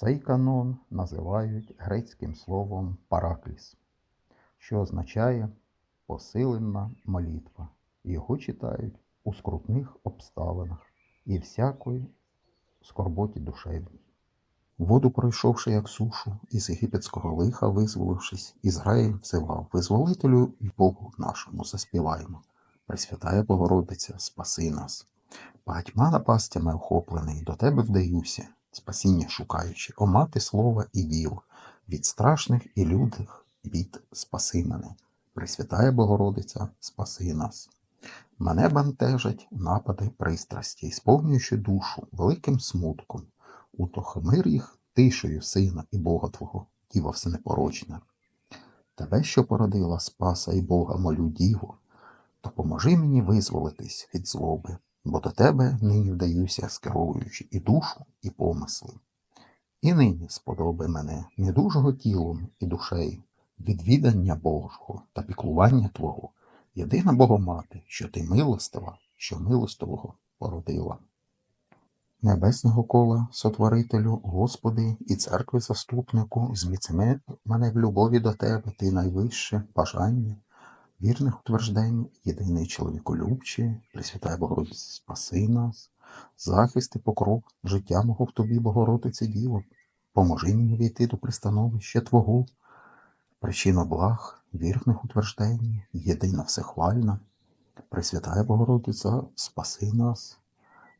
Цей канон називають грецьким словом паракліс, що означає посилена молитва. Його читають у скрутних обставинах і всякої скорботі душевній. Воду пройшовши як сушу, із єгипетського лиха визволившись, Ізраїль взивав Визволителю і Богу нашому заспіваємо. Пресвятая Богородиця, спаси нас. Багатьма напастями охоплений, до тебе вдаюся, спасіння шукаючи, о мати слова і діл, від страшних і лютих бід спаси мене. Пресвятая Богородиця, спаси нас. Мене бентежать напади пристрасті, сповнюючи душу великим смутком. Утохомир їх тишею сина і Бога Твого, Діва всенепорочна. Тебе, що породила Спаса і Бога, молю Діву, допоможи мені визволитись від злоби, бо до тебе нині вдаюся, скеровуючи і душу, і помисли. І нині сподоби мене недужого тілом і душею, відвідання Божого та піклування Твого, єдина Богомати, що ти милостива, що милостивого породила. Небесного кола, сотворителю, Господи, і церкви заступнику, зміцни мене в любові до Тебе, Ти найвище бажання, вірних утверждень, єдиний чоловіколюбче, Пресвятая Богородице, спаси нас, захист і покров, життя мого в Тобі, Богородице Діво, поможи мені війти до пристановища Твого, причина благ, вірних утверждень, єдина всехвальна, Пресвятая Богородиця, спаси нас.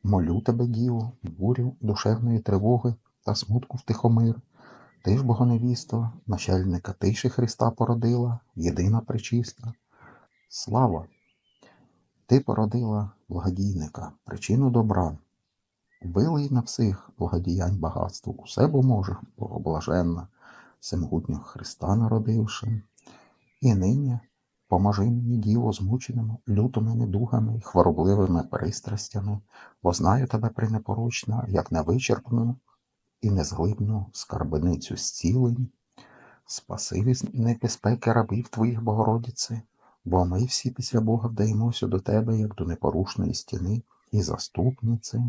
Молю тебе, Діво, бурю душевної тривоги та смутку втихомир. Ти ж, Богоневісто, начальника тиші Христа породила, єдина причиста. Слава! Ти породила благодійника, причину добра. Вилий на всіх благодіянь багатство, усе бо може, Богоблаженна, всемогутнього Христа народивши. І нині Поможи мені, діво, змученому, лютими недугами й хворобливими пристрастями, бо знаю тебе пренепорочна, як невичерпну і незглибну скарбиницю зцілень. Спаси від небезпеки рабів твоїх, Богородице, бо ми всі після Бога вдаємося до тебе, як до непорушної стіни і заступниці.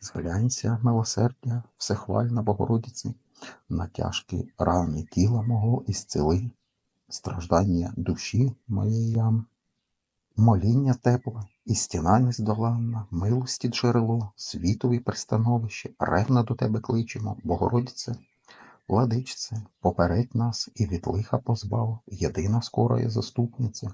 Зглянься, милосердя, всехвальна Богородице, на тяжкі рани тіла мого і зціли страждання душі моєї, моління тепле і стіна нездоланна, милості джерело, світові пристановище, ревно до тебе кличемо, Богородице, владичце, попередь нас і від лиха позбав, єдина скорая заступниця.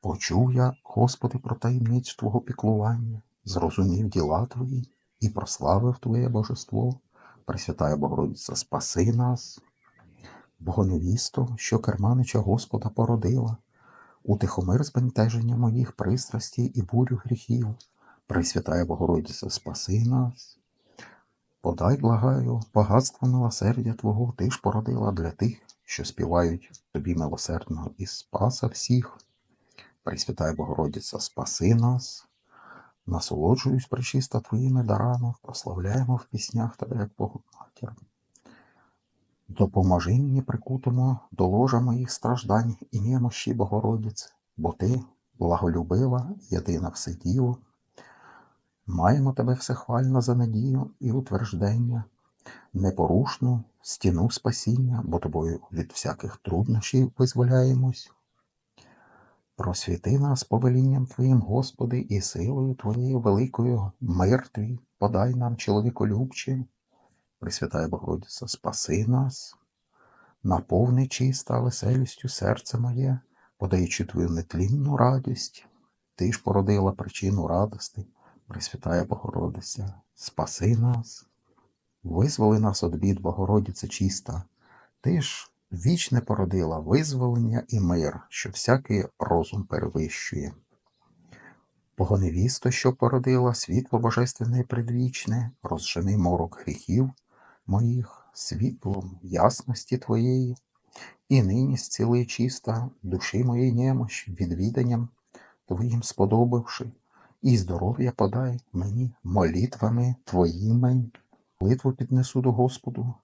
Почув я, Господи, про таємницю Твого піклування, зрозумів діла Твої і прославив Твоє Божество. Пресвятая Богородиця, спаси нас. Богоневісто, що керманича Господа породила, утихомир збентеження моїх пристрастей і бурю гріхів, Пресвятая Богородиця, спаси нас. Подай, благаю, багатство милосердя Твого ти ж породила для тих, що співають тобі милосердного і спаса всіх. Пресвятая Богородиця, спаси нас. Насолоджуюсь, пречиста Твоїми дарами, прославляємо в піснях Тебе, як Богу матір. Допоможи мені прикутому до ложа моїх страждань і немощі Богородице, бо Ти благолюбива, єдина все діло. Маємо тебе всехвально за надію і утверждення, непорушну стіну спасіння, бо тобою від всяких труднощів визволяємось. Просвіти нас повелінням Твоїм, Господи, і силою Твоєю великою. Мир Твій, подай нам, чоловіколюбче, Пресвятая Богородиця, спаси нас, наповни чиста веселістю серце моє, подаючи твою нетлінну радість, ти ж породила причину радости, Пресвятая Богородиця, спаси нас, визволи нас від бід, Богородиця чиста, ти ж вічне породила визволення і мир, що всякий розум перевищує. Богоневісто, що породила світло божественне і предвічне, розжени морок гріхів моїх світлом ясності Твоєї, і нині зціли чиста душі моєї немощ, відвіданням Твоїм сподобавши, і здоров'я подай мені молитвами Твоїми, молитву піднесу до Господу,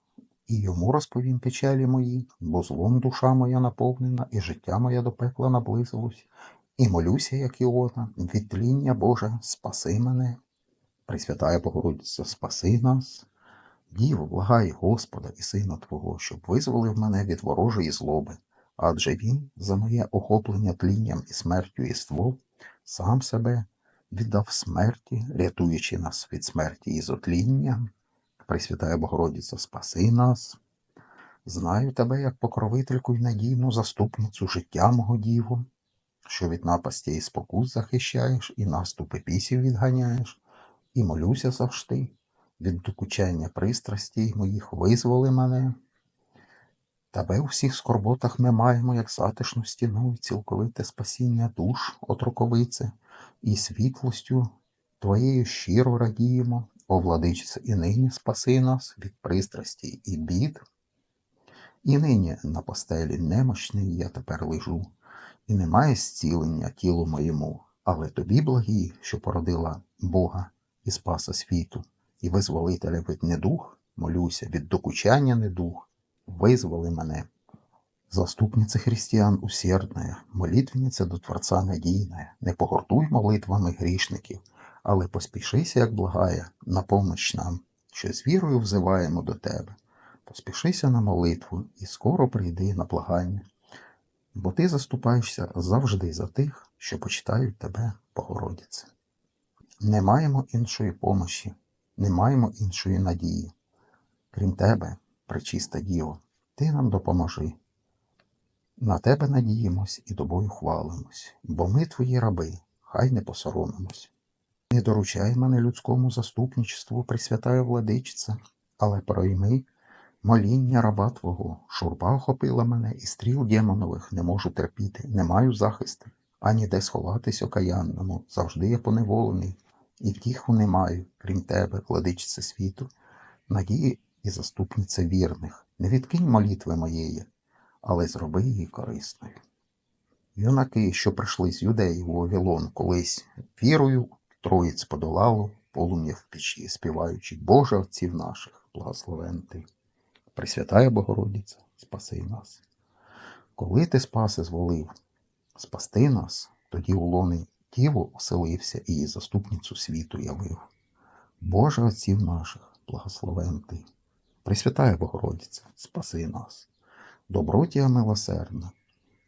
і йому розповім печалі мої, бо злом душа моя наповнена, і життя моє до пекла наблизилось, і молюся, як Іона, від тління Боже, спаси мене. Пресвятая Богородиця, спаси нас. Діво, благай Господа і Сина Твого, щоб визволив мене від ворожої злоби, адже Він за моє охоплення тлінням і смертю єство сам себе віддав смерті, рятуючи нас від смерті і зотління. Пресвятая Богородиця, спаси нас. Знаю тебе як покровительку й надійну заступницю життя мого діву, що від напасті і спокус захищаєш, і наступи пісів відганяєш, і молюся завжди, від докучання пристрастей моїх визволи мене. Тебе у всіх скорботах ми маємо, як затишну стіну, і цілковите спасіння душ от роковиці, і світлостю Твоєю щиро радіємо, о владичце, і нині спаси нас від пристрасті і бід. І нині на постелі немощний я тепер лежу, і немає зцілення тілу моєму, але тобі благі, що породила Бога і Спаса світу, і визволителя від недух, молюся, від докучання недух, визволи мене. Заступниця християн усердная, молитвенниця до Творця надійная, не погортуй молитвами грішників, але поспішися, як благая, на помощ нам, що з вірою взиваємо до тебе. Поспішися на молитву і скоро прийди на благання, бо ти заступаєшся завжди за тих, що почитають тебе, Богородице. Не маємо іншої помощі, не маємо іншої надії. Крім тебе, пречиста Діво, ти нам допоможи. На тебе надіємось і тобою хвалимось, бо ми твої раби, хай не посоромимось. Не доручай мене людському заступничеству, Пресвятая владичця, але пройми моління раба Твого, шурба охопила мене, і стріл демонових не можу терпіти, не маю захисту, ані де сховатись окаянному, завжди я поневолений, і втіху не маю, крім тебе, владичце світу, надії і заступниця вірних. Не відкинь молитви моєї, але зроби її корисною. Юнаки, що прийшли з юдеї у Вавилон колись вірою, троїць подолало полум'я в печі, співаючи Боже отців наших, благословен ти. Пресвятая Богородиця, спаси нас. Коли ти спаси зволив спасти нас, тоді у лони Діву оселився і заступницю світу явив. Боже отців наших, благословен ти. Пресвятая Богородиця, спаси нас. Добротія милосердна,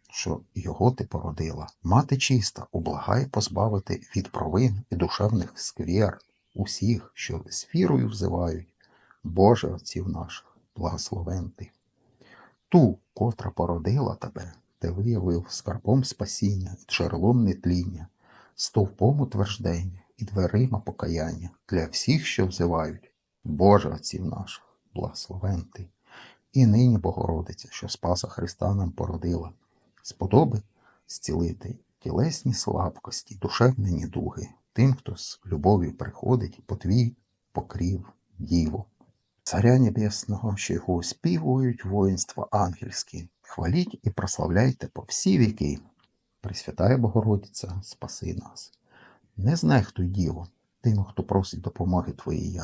що його ти породила, мати чиста, ублагай позбавити від провин і душевних сквєр усіх, що з вірою взивають, Боже отців наших, благословен ти. Ту, котра породила тебе, ти виявив скарбом спасіння джерелом нетління, стовпом утверждення і дверима покаяння для всіх, що взивають, Боже отців наших, благословен ти. І нині Богородиця, що Спаса Христа нам породила, сподоби зцілити тілесні слабкості, душевні недуги тим, хто з любов'ю приходить по твій покрів Діву. Царя Небесного, що його оспівують воїнства ангельські, хваліть і прославляйте по всі віки. Пресвятая Богородиця, спаси нас. Не знехтуй, Діво, тим, хто просить допомоги Твоєї.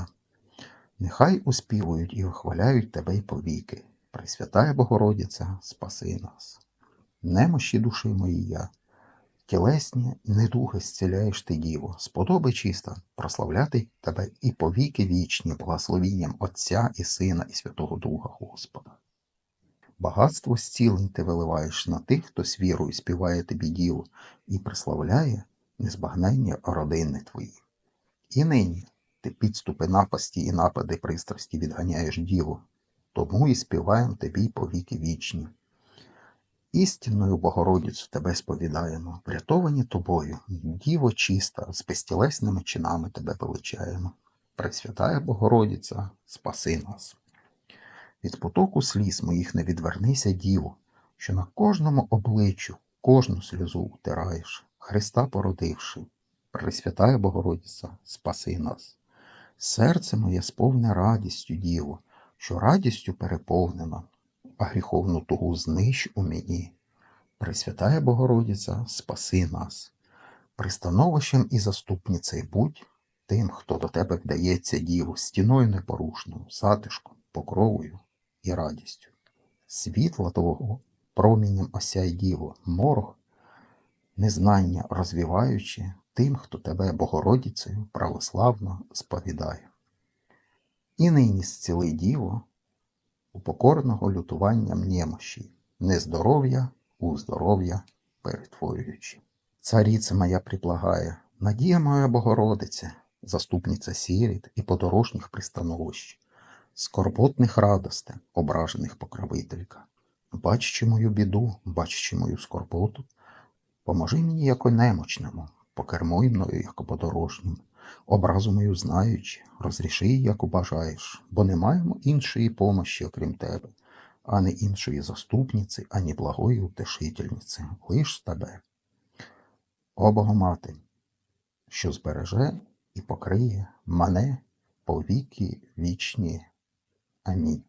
Нехай успівують і вихваляють тебе й повіки. Пресвятая Богородиця, спаси нас. Немощі душі мої я, тілесні недуги зціляєш ти, Діво, сподоби чиста прославляти тебе і повіки вічні, благословінням Отця і Сина, і Святого Духа Господа. Багатство зцілень ти виливаєш на тих, хто з вірою співає тобі Діву, і прославляє незбагнення родини твої. І нині ти підступи напасті і напади пристрасті відганяєш діло, тому і співаємо тобі повіки вічні. Істинною Богородицю тебе сповідаємо, врятовані тобою, діво чиста, з безтілесними чинами тебе величаємо. Пресвятая Богородиця, спаси нас. Від потоку сліз моїх не відвернися, діво, що на кожному обличчю кожну сльозу утираєш, Христа породивши. Пресвятая Богородиця, спаси нас. Серце моє сповне радістю, Діво, що радістю переповнена, а гріховну тугу знищ у мені. Пресвятая Богородиця, спаси нас. Пристановищем і заступницею будь тим, хто до тебе вдається, Діву, стіною непорушною, затишком, покровою і радістю. Світла Твого промінням осяй Діво, морг, незнання розвіваючи тим, хто тебе Богородицею православно сповідає. І нині зціли діво у покорного лютуванням немощі, нездоров'я у здоров'я перетворюючи. Царіце моя предлагає, надія моя Богородице, заступниця сіріт і подорожніх пристановищ, скорботних радосте, ображених покровителька. Баччи мою біду, баччи мою скорботу, поможи мені яко немочному, покермуй мною, яко подорожнім, образу мою знаючи, розріши, як бажаєш, бо не маємо іншої помощі, окрім тебе, ані іншої заступниці, ані благої утешительниці, лиш тебе. О Богомати, що збереже і покриє мене по віки вічні. Амінь.